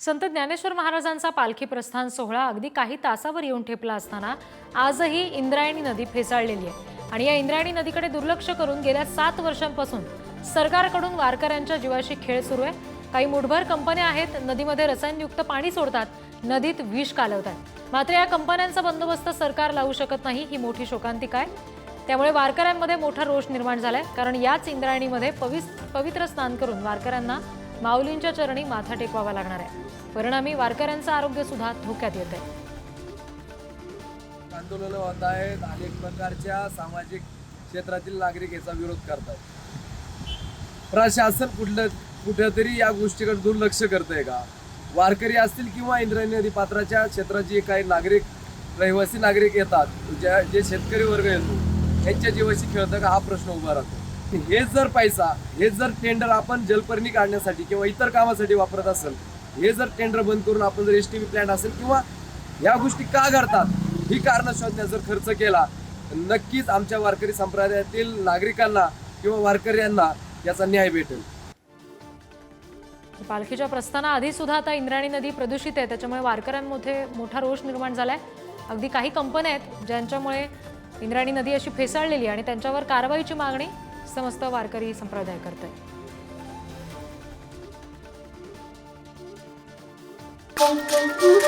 संत ज्ञानेश्वर महाराजांचा पालखी प्रस्थान सोहळा अगदी काही तासावर येऊन ठेपला असताना आजही इंद्रायणी नदी फेसाळलेली आहे. आणि या इंद्रायणी नदीकडे दुर्लक्ष करून गेल्या सात वर्षांपासून सरकारकडून वारकऱ्यांच्या जीवाशी खेळ सुरू आहे. काही मुठभर कंपन्या आहेत नदीमध्ये रसायनयुक्त पाणी सोडतात नदीत विष कालवतात. मात्र या कंपन्यांचा बंदोबस्त सरकार लावू शकत नाही ही मोठी शोकांतिका आहे. त्यामुळे वारकऱ्यांमध्ये मोठा रोष निर्माण झालाय कारण याच इंद्रायणीमध्ये पवित्र स्नान करून वारकऱ्यांना माऊलींच्या चरणी माथा टेकवावा लागणार आहे. परिणामी वारकऱ्यांचं आरोग्य सुद्धा धोक्यात येत आहे आंदोलन होत आहेत अनेक प्रकारच्या सामाजिक क्षेत्रातील नागरिक याचा विरोध करतात प्रशासन कुठलं कुठेतरी या गोष्टीकडे दुर्लक्ष करतंय का? वारकरी असतील किंवा इंद्रायणी नदी पात्राच्या क्षेत्राची काही नागरिक रहिवासी नागरिक येतात ज्या जे शेतकरी वर्ग येतो यांच्या जीवाशी खेळतं का? हा प्रश्न उभा राहतो. हेच जर पैसा हेच जर टेंडर आपण जलपर्णी काढण्यासाठी किंवा इतर कामासाठी वापरत असेल हे जर टेंडर बंद करून आपण जर एस टी प्लॅन असेल किंवा या गोष्टी का घडतात ही कारणं शोधण्यात जर खर्च केला तर नक्कीच आमच्या वारकरी संप्रदायातील नागरिकांना किंवा वारकऱ्यांना याचा न्याय भेटेल. पालखीच्या प्रस्थानाआधी सुद्धा आता इंद्रायणी नदी प्रदूषित आहे त्याच्यामुळे वारकऱ्यांमध्ये मोठा रोष निर्माण झालाय. अगदी काही कंपन्या आहेत ज्यांच्यामुळे इंद्रायणी नदी अशी फेसाळलेली आणि त्यांच्यावर कारवाईची मागणी समस्त वारकरी संप्रदाय करत आहे Thank you.